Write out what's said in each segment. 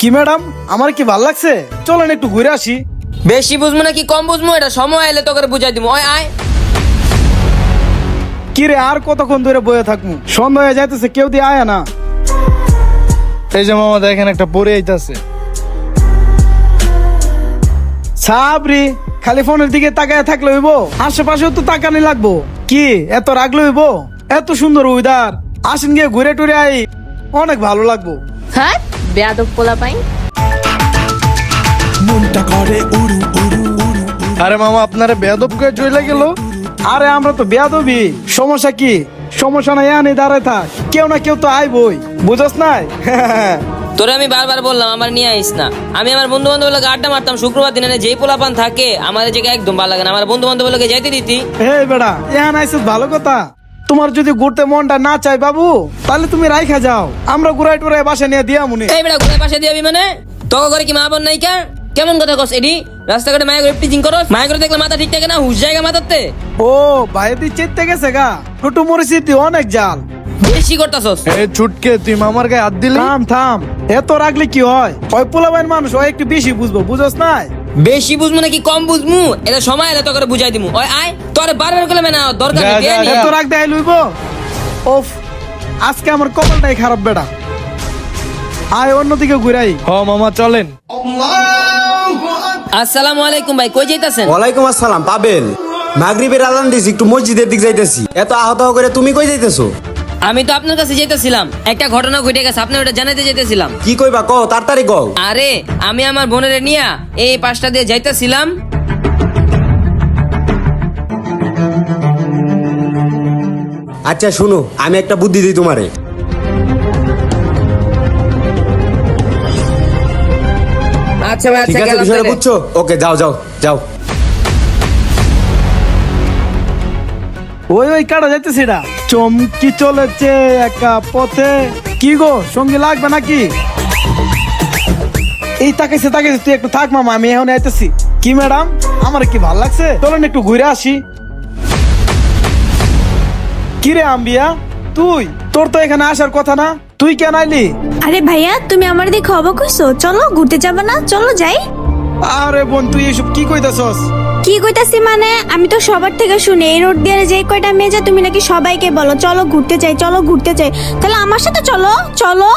কি ম্যাডাম? আমার কি ভালো লাগছে? চলেন একটু ঘুরে আসি। বেশি বুঝব না কি কম বুঝব এটা সময় এলে তোকে বুঝাই দিব। ওই আয়। কি রে আর কতক্ষণ ধরে বয়ে থাকব? সন্ধ্যা হয়ে যাইতেছে কেউ দিয়ে আয় না। এই যে মামা দেখেন একটা পরে আইতাছে। সাবরি খালি ফোনের দিকে তাকায় থাকলে হইব? আশেপাশেও তো তাকানি লাগবো। কি এত রাগলে হইব এত সুন্দর উইদার আসেন গিয়ে ঘুরে টুরে আই অনেক ভালো লাগবো। হ্যাঁ? বেয়াদব পোলা পাই মনটা করে উড়ু উড়ু উড়ু আরে মামা আপনারা বেদব করে চলে গেল? আরে আমরা তো বেয়াদবি। সমস্যা কি? সমস্যা নাই আনি দাঁড়ায় থাক। কেউ না কেউ তো আইবই। বুঝস নাই? তোরে আমি বারবার বললাম আমার নিয়ে আইস না। আমি আমার বন্ধু বান্ধব লোক আড্ডা মারতাম শুক্রবার দিনে যেই পোলাপান থাকে আমার জায়গায় একদম ভালো লাগে না। আমার বন্ধু বান্ধব লোকে যাইতে দিতি। হে বেড়া এখন আইসে ভালো কথা। তোমার যদি ঘুরতে মনটা না চাই বাবু তাহলে তুমি রাইখা যাও। আমরা ঘুরাই টুরাই বাসা নিয়ে দিয়া মুনি এই বেটা ঘুরে পাশে দিবি মানে? তোকে করে কি মা বোন নাই কা? কেমন কথা কস এডি? রাস্তাঘাটে মায়া করে টিচিং করস? মায়া করে দেখলে মাথা ঠিক থাকে না? হুশ জায়গা মাথাতে? ও ভাই দি চেতে গেছে গা। টুটু মরিচিতি অনেক জাল। বেশি করতাছস। এই ছুটকে তুই মামার গায়ে হাত দিলি? থাম থাম এত রাগলে কি হয়? ওই পোলাবাইন মানুষ ওই একটু বেশি বুঝব বুঝস নাই? বেশি বুঝব নাকি কম বুঝমু এটা সময় এলে তোকে বুঝাই দিমু। ওই আয় তোরে বারবার করলে না দরকার নেই। এত রাগ দেয় লইব। ওফ আজকে আমার কপালটাই খারাপ বেটা। আয় অন্যদিকে ঘুরাই। হ মামা চলেন। আসসালামু আলাইকুম ভাই কই যাইতাছেন? ওয়ালাইকুম আসসালাম পাবেল। মাগরিবের আলান দিছি একটু মসজিদের দিক যাইতেছি। এত আহত করে তুমি কই যাইতেছো? আমি তো আপনার কাছে যেতেছিলাম। একটা ঘটনা ঘটে গেছে আপনি ওটা জানাতে যেতেছিলাম। কি কইবা কও তাড়াতাড়ি কও। আরে আমি আমার বোনের নিয়ে এই পাশটা দিয়ে যাইতেছিলাম। আচ্ছা শুনো আমি একটা বুদ্ধি দিই তোমারে। আচ্ছা ভাই ঠিক আচ্ছা আছে গেলাম বিষয়টা তাইলে। বুঝছ ওকে যাও যাও যাও। ওই ওই কাটা যাইতেছি না চমকি চলেছে একা পথে। কি গো, সঙ্গী লাগবে নাকি? এই তাকাইছে তাকাইছে, তুই একটু থাক মামা, আমি এখন আইতেছি। কি ম্যাডাম, আমার কি ভালো লাগছে? চলেন একটু ঘুরে আসি। কি রে আম্বিয়া, তুই? তোর তো এখানে আসার কথা না। তুই কেন আইলি? আরে ভাইয়া, তুমি আমার দেখে অবাক হইছো। চলো, ঘুরতে যাবে না? চলো যাই। আরে বোন তুই এসব কি কইতাছস? কি কইতাছি মানে? আমি তো সবার থেকে শুনি এই রোড দিয়ে যে কয়টা মেয়ে যায় তুমি নাকি সবাইকে বলো চলো ঘুরতে যাই চলো ঘুরতে যাই। তাহলে আমার সাথে চলো চলো।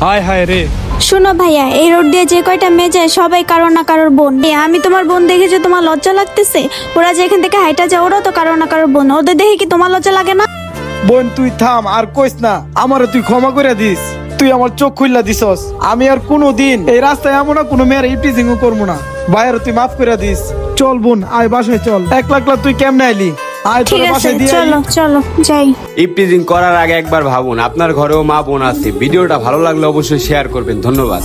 হায় হায় রে। শোনো ভাইয়া এই রোড দিয়ে যে কয়টা মেয়ে যায় সবাই কারও না কারোর বোন। এ, আমি তোমার বোন দেখে যে তোমার লজ্জা লাগতেছে? ওরা যে এখান থেকে হাইটা যায় ওরা তো কারও না কারোর বোন। ওদের দেখে কি তোমার লজ্জা লাগে না? বোন তুই থাম আর কইস না আমারে তুই ক্ষমা করে দিস। তুই আমার চোখ খুললা দিছস। আমি আর কোনো দিন এই রাস্তায় এমন না কোনো মেয়ের ইপটিজিং করব না। ভাইয়ার তুই মাফ করে দিস। চল বোন আয় বাসায় চল। এক লাখ লাখ তুই কেমনে আইলি? আয় ঠিক তোর আছে বাসায় চলো চলো যাই। ইপটিজিং করার আগে একবার ভাবুন আপনার ঘরেও মা বোন আছে। ভিডিওটা ভালো লাগলে অবশ্যই শেয়ার করবেন। ধন্যবাদ।